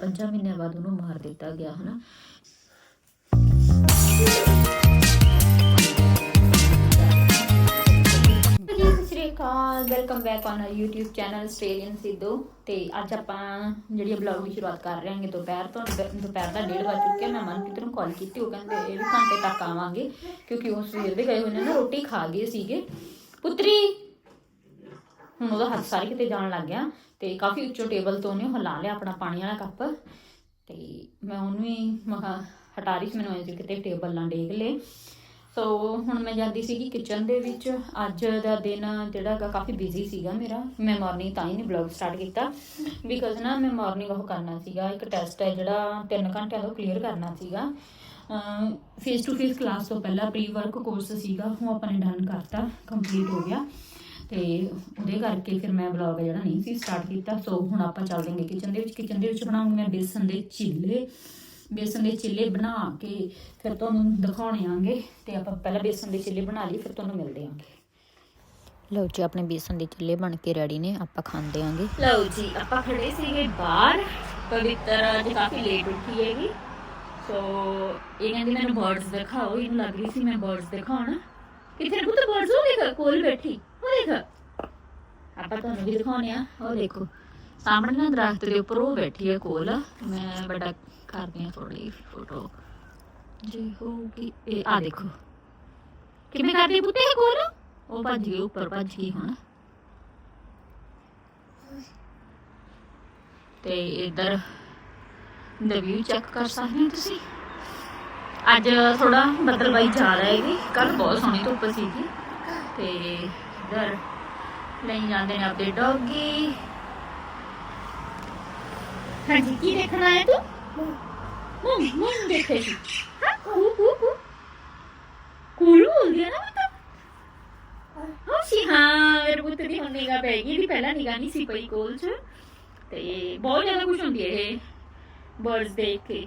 ਪੰਜਾਂ ਮਹੀਨਿਆਂ ਬਾਅਦ ਉਹਨੂੰ ਮਾਰ ਦਿੱਤਾ ਗਿਆ, ਹਨਾ? ਜੀ welcome back on our YouTube channel Australian Sidhu ਤੇ ਅੱਜ ਆਪਾਂ ਜਿਹੜੀ ਬਲੌਗ ਦੀ ਸ਼ੁਰੂਆਤ ਕਰ ਰਹੇ ਹਾਂਗੇ, ਦੁਪਹਿਰ ਤੋਂ, ਦੁਪਹਿਰ ਦਾ 1:30 ਵਜ ਚੁੱਕਿਆ, ਮੈਂ ਮਨਪ੍ਰੀਤ ਨੂੰ ਕਾਲ ਕੀਤੀ, ਉਹ ਕਹਿੰਦੇ ਇਹ ਵੀ ਘੰਟੇ ਤੱਕ ਆਵਾਂਗੇ, ਕਿਉਂਕਿ ਉਹ ਸਵੇਰ ਦੇ ਗਏ ਹੋਏ ਨੇ ਨਾ, ਰੋਟੀ ਖਾ ਗਏ ਸੀਗੇ। ਪੁੱਤਰੀ! ਹੁਣ ਉਹਦਾ ਹੱਥ ਸਾਰੇ ਕਿਤੇ ਜਾਣ ਲੱਗ ਗਿਆ। ਤੇ ਕਾਫੀ ਉੱਚੋ ਟੇਬਲ ਤੋਂ ਉਹਨੇ ਹਿਲਾ ਲਿਆ ਆਪਣਾ ਪਾਣੀ ਵਾਲਾ ਕੱਪ। ਤੇ ਮੈਂ ਉਹਨੂੰ ਹੀ ਮਹਾ ਹਟਾ ਰਹੀ ਸੀ ਮੈਨੂੰ ਐਂ ਸੀ ਕਿਤੇ ਟੇਬਲ ਨਾ ਡੇਗ ਲੇ। ਸੋ ਹੁਣ ਮੈਂ ਜਾਂਦੀ ਸੀਗੀ ਕਿਚਨ ਦੇ ਵਿੱਚ। ਅੱਜ ਦਾ ਦਿਨ ਜਿਹੜਾ ਗਾ ਕਾਫੀ ਬਿਜ਼ੀ ਸੀਗਾ ਮੇਰਾ। ਮੈਂ ਮਾਰਨਿੰਗ ਤਾਂ ਹੀ ਨਹੀਂ ਬਲੌਗ ਸਟਾਰਟ ਕੀਤਾ। ਬਿਕਾਜ਼ ਨਾ ਮੈਂ ਮਾਰਨਿੰਗ ਉਹ ਕਰਨਾ ਸੀਗਾ। ਇੱਕ ਟੈਸਟ ਹੈ ਜਿਹੜਾ 3 ਘੰਟਿਆਂ ਉਹ ਕਲੀਅਰ ਕਰਨਾ ਸੀਗਾ। ਫੇਸ ਟੂ ਫੇਸ ਕਲਾਸ ਤੋਂ ਪਹਿਲਾਂ ਪ੍ਰੀ ਵਰਕ ਕੋਰਸ ਸੀਗਾ। ਉਹ ਆਪਾਂ ਨੇ ਡਨ ਕਰਤਾ ਕੰਪਲੀਟ ਹੋ ਗਿਆ। ਤੇ ਉਹਦੇ ਕਰਕੇ ਫਿਰ ਮੈਂ ਬਲੌਗ ਜਿਹੜਾ ਨਹੀਂ ਸੀ ਸਟਾਰਟ ਕੀਤਾ। ਸੋ ਹੁਣ ਆਪਾਂ ਚੱਲਦੇ ਹਾਂ ਕਿਚਨ ਦੇ ਵਿੱਚ। ਕਿਚਨ ਦੇ ਵਿੱਚ ਬਣਾਉਂਗੀ ਮੈਂ ਬੇਸਨ ਦੇ ਚਿੱਲੇ। ਬੇਸਨ ਦੇ ਚਿੱਲੇ ਬਣਾ ਕੇ ਫਿਰ ਤੁਹਾਨੂੰ ਦਿਖਾਉਣੇ ਆਂਗੇ ਤੇ ਆਪਾਂ ਪਹਿਲਾਂ ਬੇਸਨ ਦੇ ਚਿੱਲੇ ਬਣਾ ਲਈ ਫਿਰ ਤੁਹਾਨੂੰ ਮਿਲਦੇ ਆਂਗੇ। ਲਓ ਜੀ ਆਪਣੇ ਬੇਸਨ ਦੇ ਚਿੱਲੇ ਬਣ ਕੇ ਰੈਡੀ ਨੇ ਆਪਾਂ ਖਾਂਦੇ ਆਂਗੇ। ਲਓ ਜੀ ਆਪਾਂ ਖੜੇ ਸੀਗੇ ਬਾਹਰ। ਪਵਿੱਤਰ ਅੱਜ ਕਾਫੀ ਲੇਟ ਉੱਠੀ ਹੈਗੀ। ਸੋ ਇਹ ਕਹਿੰਦੀ ਮੈਨੂੰ ਬਰਡਸ ਦਿਖਾਓ ਇਹਨੂੰ ਲੱਗ ਰਹੀ ਸੀ ਮੈਂ ਬਰਡਸ ਦਿਖਾਉਣ। ਕਿੱਥੇ ਨੇ ਪੁੱਤ ਬਰਡਸ ਉਹ ਦੇਖ ਕੋਲ ਬੈਠੀ। ਉਹ ਦੇਖ ਆਪਾਂ ਤੁਹਾਨੂੰ ਵੀ ਦਿਖਾਉਣੇ ਆ ਉਹ ਦੇਖੋ ਸਾਹਮਣੇ ਨਾ ਦਰਖਤ ਦੇ ਉੱਪਰ ਉਹ ਬੈਠੀ ਹੈ ਕੋਲ ਮੈਂ ਬੜਾ ਕਰਦੀ ਆ ਥੋੜੀ ਫੋਟੋ ਜੇ ਹੋਊਗੀ ਇਹ ਆ ਦੇਖੋ ਕਿਵੇਂ ਕਰਦੀ ਪੁੱਤੇ ਇਹ ਕੋਲ ਉਹ ਭੱਜ ਗਈ ਉੱਪਰ ਭੱਜ ਗਈ ਹੁਣ ਤੇ ਇਧਰ ਦਾ ਵਿਊ ਚੈੱਕ ਕਰ ਸਕਦੇ ਹੋ ਤੁਸੀਂ ਅੱਜ ਥੋੜਾ ਬੱਦਲਬਾਈ ਜ਼ਿਆਦਾ ਹੈਗੀ ਕੱਲ ਬਹੁਤ ਸੋਹਣੀ ਧੁੱਪ ਸੀਗੀ ਤੇ ਇਧਰ ਲਈ ਜਾਂਦੇ ਨੇ ਆਪਣੇ ਡੌਗੀ। ਹਾਂਜੀ, ਕੀ ਦੇਖਣਾ ਹੈ ਤੂੰ? ਮੂੰ ਮੂੰ ਦੇਖੇ ਸੀ। ਹਾਂ ਕੂ ਕੂ ਕੂ ਕੁਲੂ ਬੋਲਦੀ ਹੈ ਨਾ ਮਤਾ ਹਾਂ ਸੀ, ਹਾਂ, ਮੇਰੇ ਪੁੱਤ ਦੀ ਹੁਣ ਨਿਗਾ ਪੈ ਗਈ ਦੀ ਪਹਿਲਾਂ ਨਿਗਾ ਨਹੀਂ ਸੀ ਪਈ ਕੋਲ 'ਚ। ਤੇ ਬਹੁਤ ਜ਼ਿਆਦਾ ਖੁਸ਼ ਹੁੰਦੀ ਹੈ ਇਹ ਬਰਡਸ ਦੇਖ ਕੇ।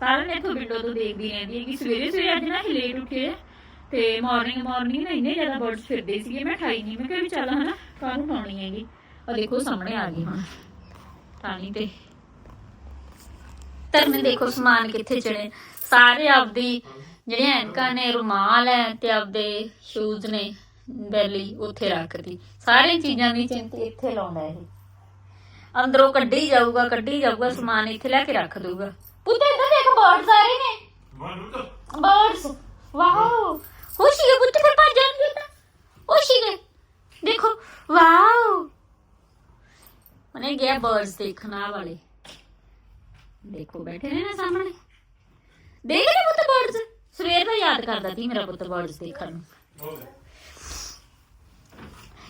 ਸਾਰਾ ਨੇ ਇੱਥੋਂ ਵਿੰਡੋ ਤੋਂ ਦੇਖਦੀ ਰਹਿੰਦੀ ਹੈ ਕਿ ਸਵੇਰੇ ਸਵੇਰੇ ਅੱਜ ਨਾ ਲੇਟ ਉੱਠੇ ਆ। ਤੇ ਮਾਰਨਿੰਗ ਮਾਰਨਿੰਗ ਨਾ ਇੰਨੇ ਜ਼ਿਆਦਾ ਬਰਡਸ ਫਿਰਦੇ ਸੀਗੇ। ਮੈਂ ਠਾਈ ਨਹੀਂ ਮੈਂ ਕਿਹਾ ਵੀ ਚੱਲ ਹਨਾ ਕਾਹਨੂੰ ਖਾਣੀ ਹੈਗੀ? ਆ ਦੇਖੋ ਸਾਹਮਣੇ ਆ ਗਈ ਹੁਣ। ਟਾਣੀ ਤੇ। ਤਰਨੇ ਦੇਖੋ ਸਮਾਨ ਕਿੱਥੇ ਚੜੇ। ਸਾਰੇ ਆਪਦੀ ਜਿਹੜੀਆਂ ਐਨਕਾਂ ਨੇ ਰੁਮਾਲ ਹੈ ਤੇ ਆਪਦੇ ਸ਼ੂਜ਼ ਨੇ ਬੈਲੀ ਉੱਥੇ ਰੱਖਦੀ ਸਾਰੀਆਂ ਚੀਜ਼ਾਂ ਦੀ ਚਿੰਤਾ ਇੱਥੇ ਲਾਉਂਦਾ ਇਹ। ਅੰਦਰੋਂ ਕੱਢੀ ਜਾਊਗਾ ਕੱਢੀ ਜਾਊਗਾ ਸਮਾਨ ਇੱਥੇ ਲੈ ਕੇ ਰੱਖ ਦਊਗਾ। ਪੁੱਤ ਇੱਧਰ ਦੇਖ ਬਰਡਸ ਆ ਰਹੇ ਨੇ। ਬਰਡਸ ਵਾਓ ਖੁਸ਼ੀ ਹੈ ਪੁੱਤ ਫਿਰ ਭੱਜ ਜਾਣਗੇ ਤਾਂ। ਖੁਸ਼ੀ ਹੈ ਦੇਖੋ ਵਾਓ। ਉਹਨੇ ਗਿਆ ਬਰਡਸ ਦੇਖਣਾ ਵਾਲੇ। ਦੇਖੋ ਬੈਠੇ ਨੇ ਨਾ ਸਾਹਮਣੇ। ਦੇਖ ਰਹੇ ਪੁੱਤ ਬਰਡਸ ਸਵੇਰ ਤੋਂ ਯਾਦ ਕਰਦਾ ਸੀ ਮੇਰਾ ਪੁੱਤ ਬਰਡਸ ਦੇਖਣ ਨੂੰ।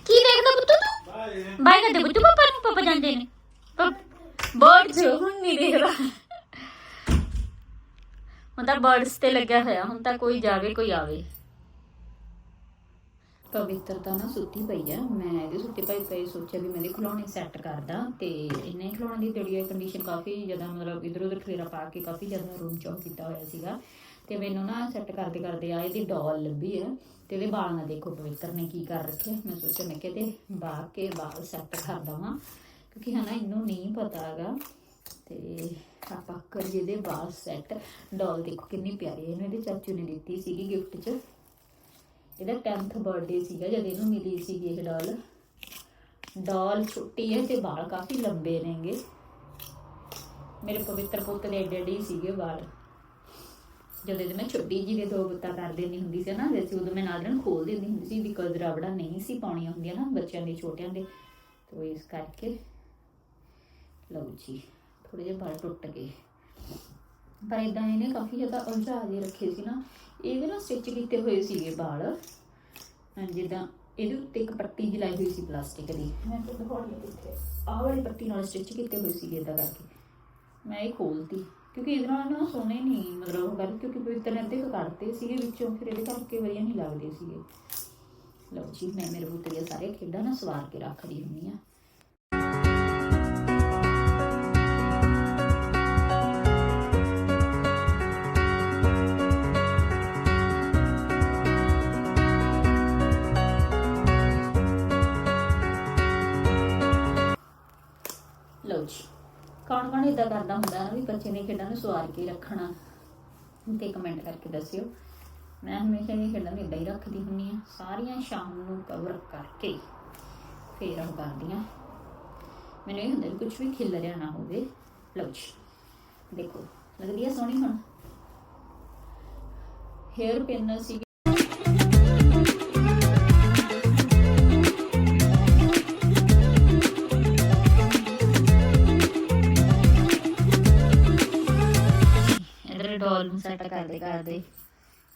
ਕੀ ਦੇਖਦਾ ਪੁੱਤ ਤੂੰ? ਬਾਈ ਕਰਦੇ ਪੁੱਤ ਪਾਪਾ ਨੂੰ ਪਾਪਾ ਜਾਂਦੇ ਨੇ। ਬਰਡਸ ਹੁਣ ਨਹੀਂ ਦੇਖਦਾ। ਹੁਣ ਤਾਂ ਬਰਡਸ ਤੇ ਲੱਗਿਆ ਹੋਇਆ ਹੁਣ ਤਾਂ ਕੋਈ ਜਾਵੇ ਕੋਈ ਆਵੇ। ਪਵਿੱਤਰ ਤਾਂ ਨਾ ਸੁੱਤੀ ਪਈ ਆ। ਮੈਂ ਇਹਦੇ ਸੁੱਤੇ ਪਈ ਪਈ ਸੋਚਿਆ ਵੀ ਮੈਂ ਇਹਦੇ ਖਿਡੌਣੇ ਸੈੱਟ ਕਰਦਾ ਤੇ ਇਹਨੇ ਖਿਡੌਣੇ ਦੀ ਜਿਹੜੀ ਹੈ ਕੰਡੀਸ਼ਨ ਕਾਫੀ ਜ਼ਿਆਦਾ ਮਤਲਬ ਇਧਰ ਉਧਰ ਖੇਰਾ ਪਾ ਕੇ ਕਾਫੀ ਜ਼ਿਆਦਾ ਰੂਮ ਚੌਕ ਕੀਤਾ ਹੋਇਆ ਸੀਗਾ। ਤੇ ਮੈਨੂੰ ਨਾ ਸੈੱਟ ਕਰਦੇ ਕਰਦੇ ਆ ਇਹਦੀ ਡਾਲ ਲੱਭੀ ਆ ਤੇ ਇਹਦੇ ਵਾਲ ਨਾ ਦੇਖੋ ਪਵਿੱਤਰ ਨੇ ਕੀ ਕਰ ਰੱਖਿਆ। ਮੈਂ ਸੋਚਿਆ, ਮੈਂ ਕਿਤੇ ਬਾਹਰ ਕੇ ਵਾਲ ਸੈੱਟ ਕਰ ਦਵਾਂ ਕਿਉਂਕਿ ਹਨਾ ਇਹਨੂੰ ਨਹੀਂ ਪਤਾ ਹੈਗਾ। ਤੇ ਆਪਾਂ ਕਰੀਏ ਦੇ ਵਾਲ ਸੈੱਟ ਡਾਲ ਦੇਖੋ ਕਿੰਨੀ ਪਿਆਰੀ ਹੈ ਇਹਨੂੰ ਇਹਦੇ ਚਾਚੂ ਨੇ ਦਿੱਤੀ ਸੀਗੀ ਗਿਫਟ 'ਚ। ਇਹਦਾ 10th ਬਰਥਡੇ ਸੀਗਾ, ਜਦ ਇਹਨੂੰ ਮਿਲੀ ਸੀਗੀ ਇਹ ਡਾਲ ਡਾਲ ਛੁੱਟੀ ਹੈ ਤੇ ਵਾਲ ਕਾਫੀ ਲੰਬੇ ਨੇਗੇ। ਮੇਰੇ ਪਵਿੱਤਰ ਪੁੱਤ ਦੇ ਏਡੇ ਏਡੇ ਸੀਗੇ ਵਾਲ। ਜਦੋਂ ਇਹਦੇ ਮੈਂ ਛੋਟੀ ਜੀ ਦੇ ਦੋ ਗੁੱਤਾ ਕਰ ਦਿੰਦੀ ਹੁੰਦੀ ਸੀ ਨਾ ਵੈਸੇ ਉਦੋਂ ਮੈਂ ਨਾਲ ਨਾਲ ਖੋਲ ਦਿੰਦੀ ਹੁੰਦੀ ਸੀ ਬਿਕਾਜ਼ ਰਬੜਾ ਨਹੀਂ ਸੀ ਪਾਉਣੀਆਂ ਹੁੰਦੀਆਂ ਨਾ ਬੱਚਿਆਂ ਦੇ, ਛੋਟਿਆਂ ਦੇ। ਤੋ ਇਸ ਕਰਕੇ ਲਓ ਜੀ ਥੋੜੇ ਜਿਹੇ ਵਾਲ ਟੁੱਟ ਗਏ। ਪਰ ਇਦਾਂ ਇਹਨੇ ਕਾਫੀ ਜ਼ਿਆਦਾ ਉਲਝਾ ਜੇ ਰੱਖੇ ਸੀ ਨਾ। ਇਹਦੇ ਨਾਲ ਸਟਿਚ ਕੀਤੇ ਹੋਏ ਸੀਗੇ ਵਾਲ। ਅਹ ਜਿੱਦਾਂ ਇਹਦੇ ਉੱਤੇ ਇੱਕ ਪੱਟੀ ਜਿਹੀ ਲਾਈ ਹੋਈ ਸੀ ਪਲਾਸਟਿਕ ਦੀ। ਮੈਂ ਤਾਂ ਦਿਖਾਉਣੀ ਕਿੱਥੇ। ਆਹ ਵਾਲੀ ਪੱਟੀ ਨਾਲ ਸਟਿਚ ਕੀਤੇ ਹੋਏ ਸੀਗੇ ਇਦਾਂ ਕਰਕੇ। ਮੈਂ ਇਹ ਖੋਲਤੀ। ਕਿਉਂਕਿ ਇਹਦੇ ਨਾਲ ਨਾ ਸੋਹਣੇ ਨਹੀਂ ਮਤਲਬ ਉਹ ਗੱਲ, ਕਿਉਂਕਿ ਪਵਿੱਤਰ ਨੇ ਅੱਧੇ ਕੱਢਤੇ ਸੀਗੇ ਵਿੱਚੋਂ, ਫਿਰ ਇਹਦੇ ਕਰਕੇ ਵਧੀਆ ਨਹੀਂ ਲੱਗਦੇ ਸੀਗੇ। ਲਓ ਜੀ, ਮੈਂ ਮੇਰੇ ਪੁੱਤ ਦੀਆਂ ਸਾਰੇ ਖੇਡਾਂ ਨਾ ਸਵਾਰ ਕੇ ਰੱਖਦੀ ਹੁੰਦੀ ਆ ਲਓ ਜੀ ਕੌਣ ਕੌਣ ਇਦਾਂ ਕਰਦਾ ਹੁੰਦਾ ਨਾ ਵੀ ਬੱਚੇ ਨੇ ਖੇਡਾਂ ਨੂੰ ਸਵਾਰ ਕੇ ਰੱਖਣਾ। ਤੇ ਕਮੈਂਟ ਕਰਕੇ ਦੱਸਿਓ। ਮੈਂ ਹਮੇਸ਼ਾ ਇਹ ਖੇਡਾਂ ਨੂੰ ਇਦਾਂ ਹੀ ਰੱਖਦੀ ਹੁੰਨੀ ਆ ਸਾਰੀਆਂ ਸ਼ਾਮ ਨੂੰ ਕਵਰ ਕਰਕੇ ਫੇਰ ਉਹ ਕਰਦੀ ਹਾਂ। ਮੈਨੂੰ ਇਹ ਹੁੰਦਾ ਵੀ ਕੁਝ ਵੀ ਖਿਲ ਰਿਹਾ ਨਾ ਹੋਵੇ। ਲਓ ਜੀ, ਦੇਖੋ, ਲੱਗਦੀ ਆ ਸੋਹਣੀ ਹੁਣ। ਹੇਅਰ ਪਿੰਨ ਸੀ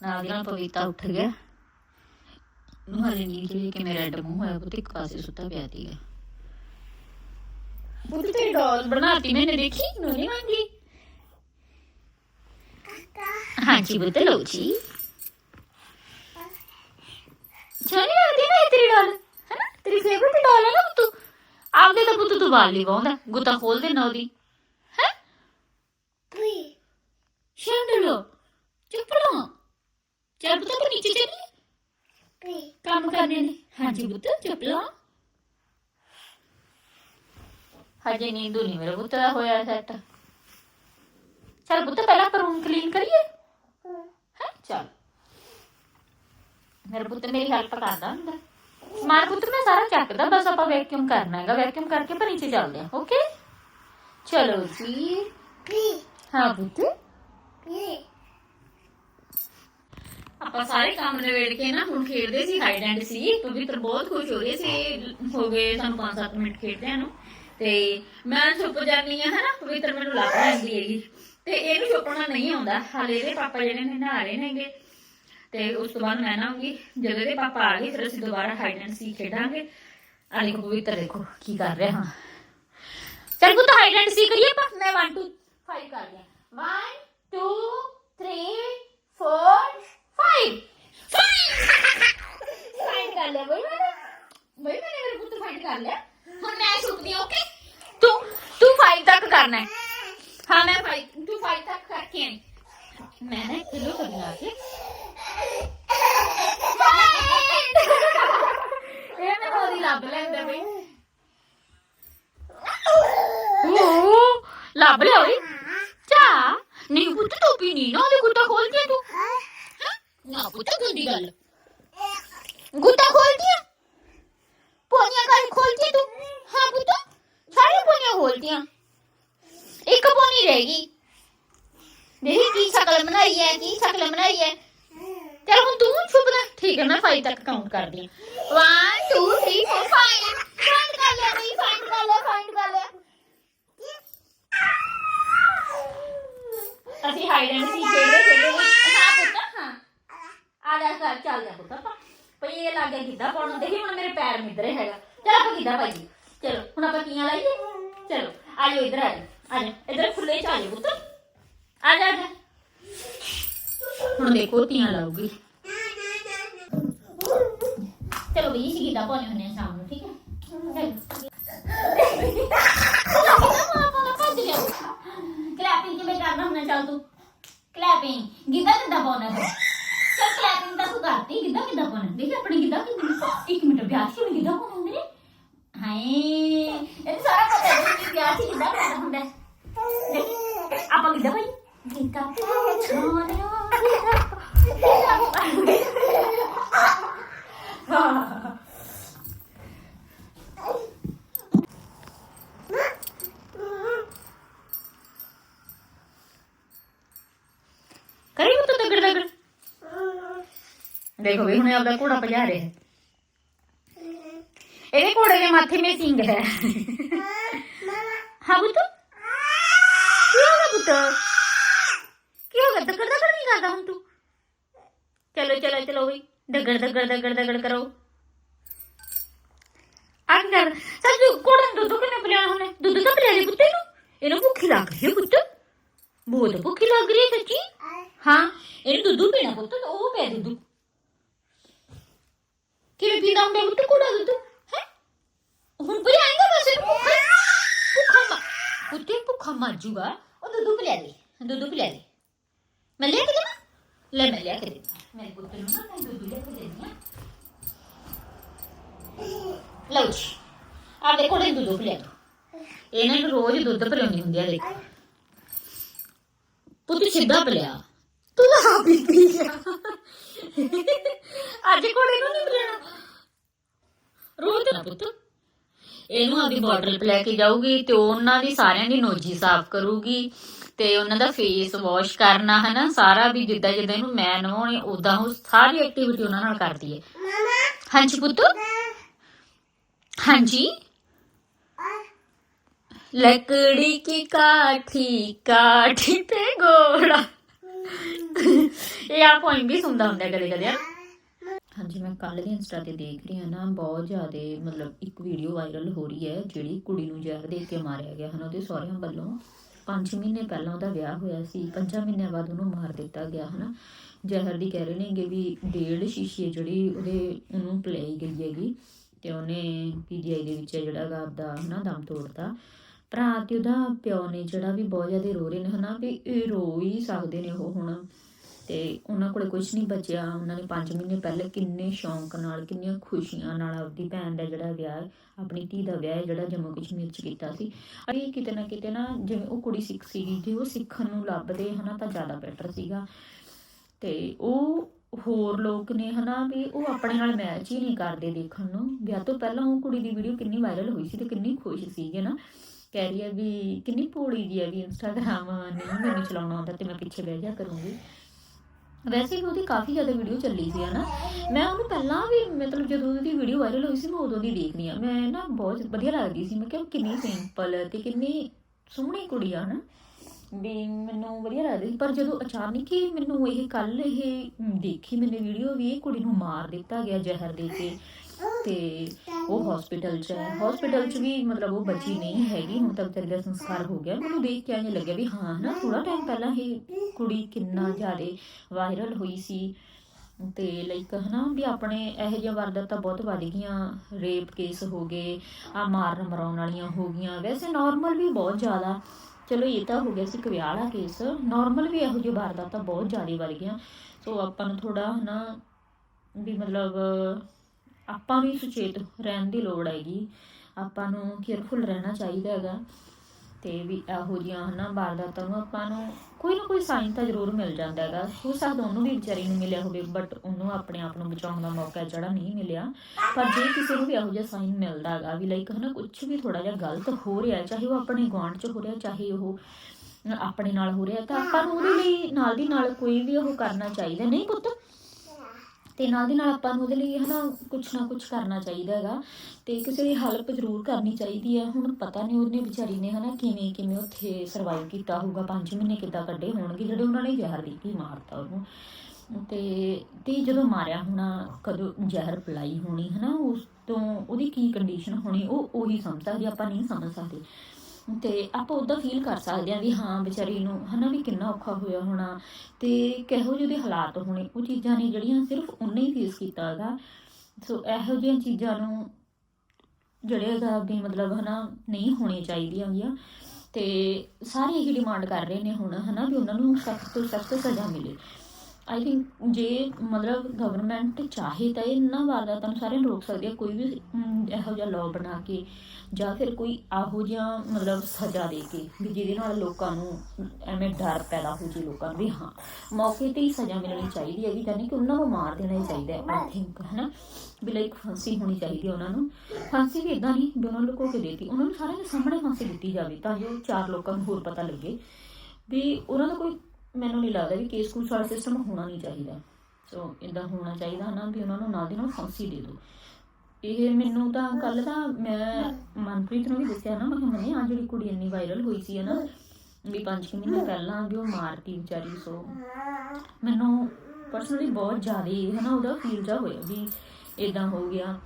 ਨਾਲ ਦੀ ਨਾਲ ਪਵਿੱਤਾ ਉੱਠ ਗਿਆ ਨੂੰ ਨੀਂਦ ਲਈ ਕਿ ਮੇਰਾ ਡਮੂ ਹੋਇਆ ਪੁੱਤ ਇੱਕ ਪਾਸੇ ਸੁੱਤਾ ਪਿਆ ਸੀਗਾ ਪੁੱਤ ਤੇਰੀ ਡੋਲ ਬਣਾਤੀ ਮੈंने ਦੇਖੀ ਨੂਨੀ ਮੰਗੀ ਹਾਂਜੀ ਪੁੱਤ ਲਓ ਜੀ ਚਲੀ ਲੱਗਦੀ ਨਾ ਇਹ ਤੇਰੀ ਡੋਲ ਹੈਨਾ ਤੇਰੀ ਫੇਵਰਟ ਡੋਲ ਹੈ ਨਾ ਤੂੰ ਆਪਦੇ ਤਾਂ ਪੁੱਤ ਤੂੰ ਵਾਲ ਵਾਉਂਦਾ ਗੁੱਤਾ ਖੋਲ ਦੇ ਨਾ ਉਹਦੀ ਹੈ ਸ਼ੰਡਲੋ ਚੁੱਪੜੋ ਚਲ ਪੁੱਤ ਆਪਾਂ ਨੀਚੇ ਚੱਲੀਏ। ਕੰਮ ਕਰਨੇ ਨੇ। ਹਾਂਜੀ ਪੁੱਤ ਚੁੱਪਲਾ ਹਜੇ ਨੀਂਦ ਨਹੀਂ ਮੇਰਾ ਪੁੱਤ ਦਾ ਹੋਇਆ ਸੈੱਟ। ਚੱਲ ਪੁੱਤ, ਪਹਿਲਾਂ ਆਪਾਂ ਰੂਮ ਕਲੀਨ ਕਰੀਏ। ਹੈ, ਚੱਲ। ਮੇਰਾ ਪੁੱਤ ਮੇਰੀ ਹੈਲਪ ਕਰਦਾ ਹੁੰਦਾ ਸਮਾਰ ਪੁੱਤ ਮੈਂ ਸਾਰਾ ਚੱਕਦਾ, ਬਸ ਆਪਾਂ ਵੈਕਿਊਮ ਕਰਨਾ ਹੈਗਾ। ਵੈਕਿਊਮ ਕਰਕੇ ਆਪਾਂ ਨੀਚੇ ਚੱਲਦੇ ਹਾਂ ਓਕੇ ਚਲੋ ਜੀ। ਹਾਂ ਪੁੱਤ। ਆਪਾਂ ਸਾਰੇ ਕੰਮ ਨਿਬੇੜ ਕੇ ਨਾ ਹੁਣ ਖੇਡਦੇ ਸੀ ਹਾਈਡ ਐਂਡ ਸੀ ਪਵਿੱਤਰ ਬਹੁਤ ਖੁਸ਼ ਹੋ ਰਹੀ ਸੀ, ਹੋ ਗਏ ਸਾਨੂੰ 5-7 ਮਿੰਟ ਖੇਡਦਿਆਂ ਨੂੰ। ਤੇ ਮੈਂ ਛੁਪ ਜਾਂਦੀ ਆ ਹਨਾ? ਪਵਿੱਤਰ ਮੈਨੂੰ ਲੱਭ ਲੈਂਦੀ ਹੈਗੀ। ਤੇ ਇਹਨੂੰ ਛੁਪਣਾ ਨਹੀਂ ਆਉਂਦਾ। ਹਾਲੇ ਇਹਦੇ ਪਾਪਾ ਜਿਹੜੇ ਨੇ ਨਹਾ ਰਹੇ ਨੇਗੇ। ਤੇ ਉਸ ਤੋਂ ਬਾਅਦ ਮੈਂ ਨਾਉਂਗੀ ਜਦੋਂ ਇਹਦੇ ਪਾਪਾ ਆ ਗਏ, ਫਿਰ ਅਸੀਂ ਦੁਬਾਰਾ ਹਾਈਡ ਐਂਡ ਸੀ ਖੇਡਾਂਗੇ। ਆ ਦੇਖੋ ਪਵਿੱਤਰ, ਦੇਖੋ ਕੀ ਕਰ ਰਿਹਾ ਹਾਂ। ਚਲ ਪੁੱਤ ਹਾਈਡ ਐਂਡ ਸੀ ਕਰੀਏ ਆਪਾਂ। ਮੈਂ 1 2 5 ਕਰ ਲਿਆ 1 2 3 4 5 ਫਾਈਂਡ ਕਰ ਲਿਆ। ਬਈ ਮੈंने ਬਈ ਮੈंने ਮੇਰੇ ਪੁੱਤ ਫਾਈਂਡ ਕਰ ਲਿਆ। ਹੁਣ ਮੈਂ ਛੁਪਦੀ ਓਕੇ ਤੂੰ ਤੂੰ 5 ਤੱਕ ਕਰਨਾ ਹੈ। ਹਾਂ, ਮੈਂ 5 ਤੂੰ 5 ਤੱਕ ਕਰਕੇ ਆਈ। ਮੈਂ ਨਾ ਕਿਲੋ ਕਰਨਾ ਕੇ ਇਹ ਮੈਂ ਉਹਦੀ ਲੱਭ ਲੈਂਦਾ ਬਈ। ਓ ਲੱਭ ਲਿਆ ਓਏ। ਚਾ ਨਹੀਂ ਪੁੱਤ ਤੂੰ ਵੀ ਨਾ ਉਹਦੇ ਗੁੱਟਾ ਖੋਲ ਕੇ ਤੂੰ। ਹੈਂ? ਨਾ ਪੁੱਤ ਗੰਦੀ ਗੱਲ ਗੁੱਟਾ ਖੋਲ ਦਿਆ ਪੋਨੀਆਂ ਕਰ ਖੋਲ ਕੇ ਤੂੰ ਹਾਂ ਪੁੱਤ ਸਾਰੀ ਪੋਨੀਆਂ ਖੋਲਤੀਆਂ ਇੱਕ ਪੋਨੀ ਰਹਿ ਗਈ ਦੇਖੀ ਕੀ ਸ਼ਕਲ ਬਣਾਈ ਹੈ ਕੀ ਸ਼ਕਲ ਬਣਾਈ ਹੈ ਚਲ ਹੁਣ ਤੂੰ ਚੁੱਪ ਨਾ ਠੀਕ ਹੈ ਮੈਂ 5 ਤੱਕ ਕਾਊਂਟ ਕਰਦੀ ਹਾਂ 1 2 3 4 5 ਫਾਈਂਡ ਕਰ ਲਿਆ ਨਹੀਂ ਫਾਈਂਡ ਕਰ ਲਿਆ ਫਾਈਂਡ ਕਰ ਲਿਆ ਅਸੀਂ ਹਾਈਡ ਐਂਡ ਸੀ ਖੇਡਦੇ ਖੇਡਦੇ ਹਾਂ ਪੁੱਤ ਹਾਂ ਆ ਜਾ ਕਰ ਚੱਲ ਜਾ ਪੁੱਤ ਆਪਾਂ। ਪਈ ਇਹ ਲੱਗ ਗਿਆ ਗਿੱਧਾ ਪਾਉਣ ਦੇਖੀ, ਹੁਣ ਮੇਰੇ ਪੈਰ ਮਿੱਧਰੇ ਹੈਗਾ। ਚਲ ਆਪਾਂ ਗਿੱਧਾ ਪਾਈਏ। ਚਲੋ, ਹੁਣ ਆਪਾਂ ਕੀਆਂ ਲਾਈਏ? ਚਲੋ, ਆ ਜਾਓ ਇੱਧਰ ਆ ਜਾਓ। ਆ ਜਾ ਇੱਧਰ ਖੁੱਲੇ ਚ ਆ ਜਾਓ ਪੁੱਤ। ਆ ਜਾ ਆ ਜਾ। ਹੁਣ ਦੇਖੋ ਤੀਆਂ ਲਾਉਗੀ ਚਲੋ ਬਈ, ਅਸੀਂ ਗਿੱਧਾ ਪਾਉਣੇ ਹੁੰਦੇ ਆ ਸ਼ਾਮ ਨੂੰ, ਠੀਕ ਹੈ? ਚਲੋ। ਕਲੈਪਿੰਗ ਕਿਵੇਂ ਕਰਨਾ ਹੁੰਦਾ ਚੱਲ ਤੂੰ? ਕਲੈਪਿੰਗ, ਗਿੱਧਾ ਕਿੱਦਾਂ ਪਾਉਣਾ ਹੈ ਚੱਲ ਕਲੈਪਿੰਗ ਤਾਂ ਤੂੰ ਕਰਤੀ ਗਿੱਧਾ ਕਿੱਦਾਂ ਪਾਉਣਾ ਦੇਖ ਆਪਣੀ ਗਿੱਧਾ ਕਿੱਦਾਂ ਇੱਕ ਮਿੰਟ ਵਿਆਹ 'ਚ ਕਿਵੇਂ ਗਿੱਧਾ ਪਾਉਣਾ ਹੁੰਦਾ ਨੇ ਹਾਏ ਇਹ ਸਾਰਾ ਪਤਾ ਹੈ ਕਿ ਵਿਆਹ 'ਚ ਗਿੱਧਾ ਪਾਉਣਾ ਹੁੰਦਾ ਹੈ ਦੇਖ, ਆਪਾਂ ਗਿੱਧਾ ਪਾਈ ਗਿੱਧਾ ਪਾਉਣਾ ਗਿੱਧਾ ਕਰੀ ਤੂੰ ਤਗੜ ਤਗੜ ਦੇਖੋ ਵੀ ਹੁਣ ਆਪਦਾ ਘੋੜਾ ਭਜਾ ਰਿਹਾ ਹੈ ਇਹਦੇ ਘੋੜੇ ਦੇ ਮਾਥੇ ਮੇ ਸਿੰਗ ਹੈ ਹਾਂ ਬੁੱਤ ਕੀ ਹੋ ਗਿਆ ਬੁੱਤ ਕੀ ਹੋ ਗਿਆ ਦਗੜ ਦਗੜ ਨਹੀਂ ਕਰਦਾ ਹੁਣ ਤੂੰ ਚਲੋ ਚਲੋ ਚਲੋ ਵੀ ਦਗੜ ਦਗੜ ਦਗੜ ਦਗੜ ਕਰੋ ਅੰਦਰ ਸੱਜੂ ਘੋੜੇ ਨੂੰ ਦੁੱਧ ਕਿਵੇਂ ਪਿਲਾਣਾ ਹੁਣੇ ਦੁੱਧ ਤਾਂ ਪਿਲਾ ਦੇ ਪੁੱਤੇ ਨੂੰ ਇਹਨੂੰ ਭੁੱਖੀ ਲੱਗ ਰਹੀ ਹੈ ਪੁੱਤ ਬਹੁਤ ਭੁੱਖੀ ਲੱਗ ਰਹੀ ਹੈ ਸੱਚੀ ਹਾਂ ਇਹਨੂੰ ਦੁੱਧ ਪੀਣਾ ਪੁੱਤ ਉਹ ਪੈ ਦੁੱਧ ਕਿਵੇਂ ਪੀਂਦਾ ਹੁੰਦਾ ਪੁੱਤ ਕੋੜਾ ਦੁੱਧ ਹੈ ਹੁਣ ਪੀ ਆਏਗਾ ਬਸ ਇਹਨੂੰ ਭੁੱਖਾ ਭੁੱਖਾ ਮਾ ਪੁੱਤੇ ਭੁੱਖਾ ਮਰ ਜੂਗਾ ਉਹ ਦੁੱਧ ਪਿਲਾ ਦੇ ਦੁੱਧ ਪਿਲਾ ਦੇ ਮੈਂ ਲਿਆ ਕੇ ਦੇਵਾਂ ਲੈ ਮੈਂ ਲਿਆ ਕੇ ਦੇ ਮੇਰੇ ਪੁੱਤ ਨੂੰ ਨਾ ਮੈਂ ਦੁੱਧ ਲਿਆ ਕੇ ਦੇਣੀ ਆ ਲਓ ਜੀ ਆਪ ਦੇਖੋ ਲੈ ਦੁੱਧ ਪਿਲਾ ਦੋ ਇਹਨਾਂ ਨੂੰ ਰੋਜ਼ ਦੁੱਧ ਪਿਲਾਉਂਦੀ ਹੁੰਦੀ ਆ ਦੇਖ ਪੁੱਤ ਸਿੱਧਾ ਪਿਲਿਆ ਤੂੰ ਆਪ ਹੀ ਪੀ ਜਾ ਅੱਜ ਕੋੜੇ ਨੂੰ ਨਹੀਂ ਪਿਲਾਣਾ ਰੋਜ਼ ਨਾ ਪੁੱਤ ਇਹਨੂੰ ਆਪਦੀ ਬੋਟਲ ਲੈ ਕੇ ਜਾਊਗੀ ਤੇ ਉਹਨਾਂ ਦੀ ਸਾਰਿਆਂ ਦੀ ਨੋਜੀ ਸਾਫ਼ ਕਰੂਗੀ ਤੇ ਉਹਨਾਂ ਦਾ ਫੇਸ ਵਾਸ਼ ਕਰਨਾ ਹਨਾ ਸਾਰਾ ਵੀ ਜਿੱਦਾਂ ਜਿੱਦਾਂ ਇਹਨੂੰ ਮੈਂ ਨਵਾਉਣੀ ਉਦਾਂ ਉਹ ਸਾਰੀ ਐਕਟੀਵਿਟੀ ਉਹਨਾਂ ਨਾਲ ਕਰਦੀ ਹੈ ਹਾਂਜੀ ਪੁੱਤ ਹਾਂਜੀ लकड़ी की काठी काठी पे घोड़ा ਇਹ ਆ ਪੋਇੰਟ ਵੀ ਸੁਣਦਾ ਹੁੰਦਾ ਕਦੇ ਕਦੇ। ਹਾਂਜੀ, ਮੈਂ ਕੱਲ ਦੀ ਇੰਸਟਾ ਤੇ ਦੇਖ ਰਹੀ ਹਾਂ ਨਾ, ਬਹੁਤ ਜ਼ਿਆਦਾ ਮਤਲਬ ਇੱਕ ਵੀਡੀਓ ਵਾਇਰਲ ਹੋ ਰਹੀ ਹੈ, ਜਿਹੜੀ ਕੁੜੀ ਨੂੰ ਜ਼ਹਿਰ ਦੇ ਕੇ ਮਾਰਿਆ ਗਿਆ ਹਨ ਉਹਦੇ ਸਹੁਰਿਆਂ ਵੱਲੋਂ। 5 ਮਹੀਨੇ ਪਹਿਲਾਂ ਉਹਦਾ ਵਿਆਹ ਹੋਇਆ ਸੀ 5 ਮਹੀਨਿਆਂ ਬਾਅਦ ਉਹਨੂੰ ਮਾਰ ਦਿੱਤਾ ਗਿਆ ਹਨਾ ਜ਼ਹਿਰ ਦੀ ਕਹਿ ਰਹੇ ਨੇਗੇ ਵੀ ਡੇਢ ਸ਼ੀਸ਼ੀ ਹੈ ਜਿਹੜੀ ਉਹਦੇ, ਉਹਨੂੰ ਪਲਾਈ ਗਈ ਹੈਗੀ ਤੇ ਉਹਨੇ ਪੀਜੀਆਈ ਦੇ ਵਿੱਚ ਜਿਹੜਾ ਆਪਦਾ ਹਨਾ ਦਮ ਤੋੜਤਾ। ਭਰਾ ਤੇ ਉਹਦਾ ਪਿਓ ਨੇ ਜਿਹੜਾ ਵੀ ਬਹੁਤ ਜ਼ਿਆਦਾ ਰੋ ਰਹੇ ਨੇ ਹਨਾ, ਵੀ ਇਹ ਰੋ ਹੀ ਸਕਦੇ ਨੇ ਉਹ ਹੁਣ। ਤੇ ਉਹਨਾਂ ਕੋਲੇ ਕੁਝ ਨਹੀਂ ਬਚਿਆ। ਉਹਨਾਂ ਨੇ 5 ਮਹੀਨੇ ਪਹਿਲੇ ਕਿੰਨੇ ਸ਼ੌਂਕ ਨਾਲ, ਕਿੰਨੀਆਂ ਖੁਸ਼ੀਆਂ ਨਾਲ ਆਪਦੀ ਭੈਣ ਦਾ ਜਿਹੜਾ ਵਿਆਹ ਆਪਣੀ ਧੀ ਦਾ ਵਿਆਹ ਜਿਹੜਾ ਜੰਮੂ ਕਸ਼ਮੀਰ ਚ ਕੀਤਾ ਸੀ। ਇਹ ਕਿਤੇ ਨਾ ਕਿਤੇ ਨਾ ਜਿਵੇਂ ਉਹ ਕੁੜੀ ਸਿੱਖ ਸੀਗੀ ਜੇ ਉਹ ਸਿੱਖਣ ਨੂੰ ਲੱਭਦੇ ਹਨਾ ਤਾਂ ਜ਼ਿਆਦਾ ਬੈਟਰ ਸੀਗਾ। ਤੇ ਉਹ ਹੋਰ ਲੋਕ ਨੇ ਹਨਾ ਵੀ ਉਹ ਆਪਣੇ ਨਾਲ ਮੈਚ ਹੀ ਨਹੀਂ ਕਰਦੇ ਦੇਖਣ ਨੂੰ। ਵਿਆਹ ਤੋਂ ਪਹਿਲਾਂ ਉਹ ਕੁੜੀ ਦੀ ਵੀਡੀਓ ਕਿੰਨੀ ਵਾਇਰਲ ਹੋਈ ਸੀ ਤੇ ਕਿੰਨੀ ਖੁਸ਼ ਸੀਗੇ ਨਾ। ਕਹਿ ਰਹੀ ਹੈ ਵੀ ਕਿੰਨੀ ਭੋਲੀ ਜੀ ਹੈ ਵੀ ਇੰਸਟਾਗ੍ਰਾਮ ਨਹੀਂ ਮੈਨੂੰ ਚਲਾਉਣਾ ਆਉਂਦਾ ਤੇ ਮੈਂ ਪਿੱਛੇ ਬਹਿ ਜਾ ਕਰੂੰਗੀ। ਵੈਸੇ ਵੀ ਉਹਦੀ ਕਾਫੀ ਜ਼ਿਆਦਾ ਵੀਡੀਓ ਚੱਲੀ ਸੀ, ਹਨਾ? ਮੈਂ ਉਹਨੂੰ ਪਹਿਲਾਂ ਵੀ ਮਤਲਬ ਜਦੋਂ ਉਹਦੀ ਵੀਡੀਓ ਵਾਇਰਲ ਹੋਈ ਸੀ, ਮੈਂ ਉਦੋਂ ਦੀ ਦੇਖਦੀ ਆ ਮੈਂ ਨਾ ਬਹੁਤ ਵਧੀਆ ਲੱਗਦੀ ਸੀ। ਮੈਂ ਕਿਹਾ ਉਹ ਕਿੰਨੀ ਸਿੰਪਲ ਤੇ ਕਿੰਨੀ ਸੋਹਣੀ ਕੁੜੀ ਆ ਨਾ ਵੀ ਮੈਨੂੰ ਵਧੀਆ ਲੱਗਦੀ ਸੀ। ਪਰ ਜਦੋਂ ਅਚਾਨਕ ਹੀ ਮੈਨੂੰ ਇਹ ਕੱਲ ਇਹ ਦੇਖੀ, ਮੈਨੇ ਵੀਡੀਓ ਵੀ, ਇਹ ਕੁੜੀ ਨੂੰ ਮਾਰ ਦਿੱਤਾ ਗਿਆ ਜ਼ਹਿਰ ਦੇ ਕੇ। ਤੇ ਉਹ ਹਸਪੀਟਲ 'ਚ ਹੈ। ਹਸਪੀਟਲ 'ਚ ਵੀ ਮਤਲਬ ਉਹ ਬਚੀ ਨਹੀਂ ਹੈਗੀ, ਹੁਣ ਤੱਕ ਤੇਰਾ ਸੰਸਕਾਰ ਹੋ ਗਿਆ। ਮੈਨੂੰ ਦੇਖ ਕੇ ਐਂ ਲੱਗਿਆ ਵੀ ਹਾਂ ਨਾ ਥੋੜਾ ਟਾਈਮ ਪਹਿਲਾਂ ਹੀ ਕੁੜੀ ਕਿੰਨਾ ਜ਼ਿਆਦਾ ਵਾਇਰਲ ਹੋਈ ਸੀ। ਤੇ ਲਾਈਕ ਹਨਾ ਵੀ ਆਪਣੇ ਇਹੋ ਜਿਹੀਆਂ ਵਾਰਦਾਤਾਂ ਬਹੁਤ ਵੱਧ ਗਈਆਂ। ਰੇਪ ਕੇਸ ਹੋ ਗਏ, ਆ ਮਾਰਨ ਮਰਾਉਣ ਵਾਲੀਆਂ ਹੋ ਗਈਆਂ। ਵੈਸੇ ਨਾਰਮਲ ਵੀ ਬਹੁਤ ਜ਼ਿਆਦਾ। ਚਲੋ ਇਹ ਤਾਂ ਹੋ ਗਿਆ ਸੀ ਕਵਿਆਲ ਵਾਲਾ ਕੇਸ ਨਾਰਮਲ ਵੀ ਇਹੋ ਜਿਹੀ ਵਾਰਦਾਤਾਂ ਬਹੁਤ ਜ਼ਿਆਦਾ ਵੱਧ ਗਈਆਂ। ਸੋ ਆਪਾਂ ਨੂੰ ਥੋੜਾ ਹਨਾ ਵੀ ਮਤਲਬ ਆਪਾਂ ਵੀ ਸੁਚੇਤ ਰਹਿਣ ਦੀ ਲੋੜ ਹੈਗੀ। ਆਪਾਂ ਨੂੰ ਕੇਅਰਫੁਲ ਰਹਿਣਾ ਚਾਹੀਦਾ ਹੈਗਾ। ਤੇ ਵੀ ਇਹੋ ਜਿਹੀਆਂ ਹਨਾ ਵਾਰਦਾਤਾਂ ਨੂੰ ਆਪਾਂ ਨੂੰ ਕੋਈ ਨਾ ਕੋਈ ਸਾਈਨ ਤਾਂ ਜ਼ਰੂਰ ਮਿਲ ਜਾਂਦਾ ਹੈਗਾ। ਹੋ ਸਕਦਾ ਉਹਨੂੰ ਵੀ ਵਿਚਾਰੀ ਨੂੰ ਮਿਲਿਆ ਹੋਵੇ ਬਟ ਉਹਨੂੰ ਆਪਣੇ ਆਪ ਨੂੰ ਬਚਾਉਣ ਦਾ ਮੌਕਾ ਜਿਹੜਾ ਨਹੀਂ ਮਿਲਿਆ। ਪਰ ਜੇ ਕਿਸੇ ਨੂੰ ਵੀ ਇਹੋ ਜਿਹਾ ਸਾਈਨ ਮਿਲਦਾ ਹੈਗਾ ਵੀ ਲਾਈਕ ਹਨਾ ਕੁਝ ਵੀ ਥੋੜਾ ਜਿਹਾ ਗਲਤ ਹੋ ਰਿਹਾ, ਚਾਹੇ ਉਹ ਆਪਣੇ ਗੁਆਂਢ 'ਚ ਹੋ ਰਿਹਾ, ਚਾਹੇ ਉਹ ਆਪਣੇ ਨਾਲ ਹੋ ਰਿਹਾ, ਤਾਂ ਆਪਾਂ ਨੂੰ ਉਹਦੇ ਲਈ ਨਾਲ ਦੀ ਨਾਲ ਕੋਈ ਵੀ ਉਹ ਕਰਨਾ ਚਾਹੀਦਾ। ਨਹੀਂ ਪੁੱਤ ਤੇ ਨਾਲ ਦੀ ਨਾਲ ਆਪਾਂ ਨੂੰ ਉਹਦੇ ਲਈ ਹਨਾ ਕੁਛ ਨਾ ਕੁਛ ਕਰਨਾ ਚਾਹੀਦਾ ਹੈਗਾ ਤੇ ਕਿਸੇ ਦੀ ਹੈਲਪ ਜ਼ਰੂਰ ਕਰਨੀ ਚਾਹੀਦੀ ਹੈ। ਹੁਣ ਪਤਾ ਨਹੀਂ ਉਹਨੇ ਵਿਚਾਰੀ ਨੇ ਹਨਾ ਕਿਵੇਂ ਕਿਵੇਂ ਉੱਥੇ ਸਰਵਾਈਵ ਕੀਤਾ ਹੋਊਗਾ 5 ਮਹੀਨੇ ਕਿੱਦਾਂ ਕੱਢੇ ਹੋਣਗੇ, ਜਿਹੜੇ ਉਹਨਾਂ ਨੇ ਜ਼ਹਿਰ ਦੇ ਕੀ ਮਾਰਤਾ ਉਹਨੂੰ। ਤੇ ਤੇ ਜਦੋਂ ਮਾਰਿਆ ਹੋਣਾ, ਕਦੋਂ ਜ਼ਹਿਰ ਪਲਾਈ ਹੋਣੀ ਹਨਾ, ਉਸ ਤੋਂ ਉਹਦੀ ਕੀ ਕੰਡੀਸ਼ਨ ਹੋਣੀ, ਉਹ ਉਹੀ ਸਮਝ ਸਕਦੇ ਆਪਾਂ ਨਹੀਂ ਸਮਝ ਸਕਦੇ। ਤੇ ਆਪਾਂ ਉਹਦਾ ਫੀਲ ਕਰ ਸਕਦੇ ਆ ਵੀ ਹਾਂ ਵਿਚਾਰੀ ਨੂੰ ਹਨਾ ਵੀ ਕਿੰਨਾ ਔਖਾ ਹੋਇਆ ਹੋਣਾ ਤੇ ਕਿਹੋ ਜਿਹੇ ਦੇ ਹਾਲਾਤ ਹੋਣੇ, ਉਹ ਚੀਜ਼ਾਂ ਨੇ ਜਿਹੜੀਆਂ ਸਿਰਫ ਉਹਨੇ ਹੀ ਫੇਸ ਕੀਤਾ ਹੈਗਾ। ਸੋ ਇਹੋ ਜਿਹੀਆਂ ਚੀਜ਼ਾਂ ਨੂੰ ਜਿਹੜੇ ਹੈਗਾ ਵੀ ਮਤਲਬ ਹਨਾ ਨਹੀਂ ਹੋਣੀਆਂ ਚਾਹੀਦੀਆਂ ਹੈਗੀਆਂ ਤੇ ਸਾਰੇ ਇਹੀ ਡਿਮਾਂਡ ਕਰ ਰਹੇ ਨੇ ਹੁਣ ਹਨਾ ਵੀ ਉਹਨਾਂ ਨੂੰ ਸਖਤ ਤੋਂ ਸਖਤ ਸਜ਼ਾ ਮਿਲੇ। ਆਈ ਥਿੰਕ ਜੇ ਮਤਲਬ ਗਵਰਨਮੈਂਟ ਚਾਹੇ ਤਾਂ ਇਹਨਾਂ ਵਾਰਦਾਤਾਂ ਨੂੰ ਸਾਰਿਆਂ ਨੂੰ ਰੋਕ ਸਕਦੀ ਹੈ ਕੋਈ ਵੀ ਇਹੋ ਜਿਹਾ ਲਾਅ ਬਣਾ ਕੇ ਜਾਂ ਫਿਰ ਕੋਈ ਇਹੋ ਜਿਹਾ ਮਤਲਬ ਸਜ਼ਾ ਦੇ ਕੇ ਵੀ ਜਿਹਦੇ ਨਾਲ ਲੋਕਾਂ ਨੂੰ ਐਵੇਂ ਡਰ ਪੈਦਾ ਹੋ ਜੇ ਲੋਕਾਂ ਨੂੰ ਵੀ ਹਾਂ, ਮੌਕੇ ਤੇ ਹੀ ਸਜ਼ਾ ਮਿਲਣੀ ਚਾਹੀਦੀ ਹੈ ਵੀ ਤਾਂ ਕਿ ਉਹਨਾਂ ਨੂੰ ਮਾਰ ਦੇਣਾ ਹੀ ਚਾਹੀਦਾ ਹੈ ਆਈ ਥਿੰਕ ਹਨਾ? ਵੀ ਲਾਈਕ ਫਾਂਸੀ ਹੋਣੀ ਚਾਹੀਦੀ ਹੈ ਉਹਨਾਂ ਨੂੰ। ਫਾਂਸੀ ਵੀ ਇਦਾਂ ਨਹੀਂ ਵੀ ਉਹਨਾਂ ਨੂੰ ਕੇ ਦੇਤੀ। ਉਹਨਾਂ ਨੂੰ ਸਾਰਿਆਂ ਦੇ ਸਾਹਮਣੇ ਫਾਂਸੀ ਦਿੱਤੀ ਜਾਵੇ ਤਾਂ ਜੋ ਚਾਰ ਲੋਕਾਂ ਨੂੰ ਹੋਰ ਪਤਾ ਲੱਗੇ ਵੀ ਉਹਨਾਂ ਦਾ ਕੋਈ ਮੈਨੂੰ ਨਹੀਂ ਲੱਗਦਾ ਵੀ ਕੇਸ ਕੂਸ ਵਾਲਾ ਸਿਸਟਮ ਹੋਣਾ ਨਹੀਂ ਚਾਹੀਦਾ। ਸੋ ਇਦਾਂ ਹੋਣਾ ਚਾਹੀਦਾ ਨਾ ਵੀ ਉਹਨਾਂ ਨੂੰ ਨਾਲ ਦੀ ਨਾਲ ਫਾਂਸੀ ਦੇ ਦਿਓ। ਇਹ ਮੈਨੂੰ ਤਾਂ ਕੱਲ ਦਾ ਮੈਂ ਮਨਪ੍ਰੀਤ ਨੂੰ ਵੀ ਦੱਸਿਆ ਨਾ, ਮੈਂ ਕਿਹਾ ਆ ਜਿਹੜੀ ਕੁੜੀ ਇੰਨੀ ਵਾਇਰਲ ਹੋਈ ਸੀ ਨਾ ਵੀ ਪੰਜ ਮਹੀਨੇ ਪਹਿਲਾਂ ਵੀ ਉਹ ਮਾਰਤੀ ਵਿਚਾਰੀ, ਸੋ ਮੈਨੂੰ ਪਰਸਨਲੀ ਬਹੁਤ ਜ਼ਿਆਦਾ ਹੈ ਉਹਦਾ ਫੀਲ ਜਾ ਹੋਇਆ ਵੀ ਇਦਾਂ ਹੋ ਗਿਆ।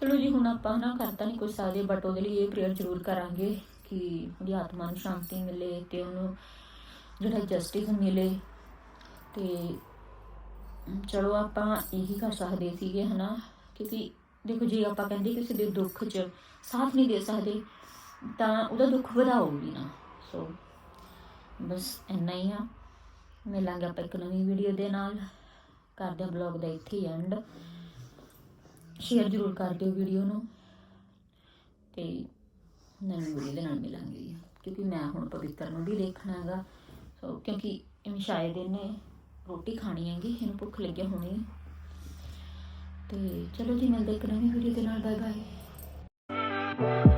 ਚਲੋ ਜੀ, ਹੁਣ ਆਪਾਂ ਨਾ ਕਰਤਾ ਨਹੀਂ ਕੁਝ ਸਕਦੇ ਬਟ ਉਹਦੇ ਲਈ ਇਹ ਪ੍ਰੇਅਰ ਜ਼ਰੂਰ ਕਰਾਂਗੇ ਕਿ ਉਹਦੀ ਆਤਮਾ ਨੂੰ ਸ਼ਾਂਤੀ ਮਿਲੇ ਤੇ ਉਹਨੂੰ ਜਿਹੜਾ ਜਸਟਿਸ ਮਿਲੇ ਤੇ ਚਲੋ ਆਪਾਂ ਇਹੀ ਕਰ ਸਕਦੇ ਸੀਗੇ ਹਨਾ? ਕਿਉਂਕਿ ਦੇਖੋ ਜੇ ਆਪਾਂ ਕਹਿੰਦੇ ਕਿਸੇ ਦੇ ਦੁੱਖ 'ਚ ਸਾਥ ਨਹੀਂ ਦੇ ਸਕਦੇ ਤਾਂ ਉਹਦਾ ਦੁੱਖ ਵਧਾਓ ਵੀ ਨਾ। ਸੋ ਬਸ ਇੰਨਾ ਹੀ ਆ। ਮਿਲਾਂਗੇ ਆਪਾਂ ਇੱਕ ਨਵੀਂ ਵੀਡੀਓ ਦੇ ਨਾਲ। ਕਰਦੇ ਹਾਂ ਬਲੌਗ ਦਾ ਇੱਥੇ ਐਂਡ ਸ਼ੇਅਰ ਜ਼ਰੂਰ ਕਰ ਦਿਓ ਵੀਡੀਓ ਨੂੰ। ਤੇ ਨਵੀਂ ਵੀਡੀਓ ਦੇ ਨਾਲ ਮਿਲਾਂਗੇ। ਕਿਉਂਕਿ ਮੈਂ ਹੁਣ ਪਵਿੱਤਰ ਨੂੰ ਵੀ ਦੇਖਣਾ ਹੈਗਾ। ਸੋ ਕਿਉਂਕਿ ਇਹਨੂੰ ਸ਼ਾਇਦ ਇਹਨੇ ਰੋਟੀ ਖਾਣੀ ਹੈਗੀ, ਇਹਨੂੰ ਭੁੱਖ ਲੱਗੀ ਹੋਣੀ ਤੇ ਚਲੋ ਜੀ, ਮਿਲਦੇ ਇੱਕ ਨਵੀਂ ਵੀਡੀਓ ਦੇ ਨਾਲ ਬਾਏ ਬਾਏ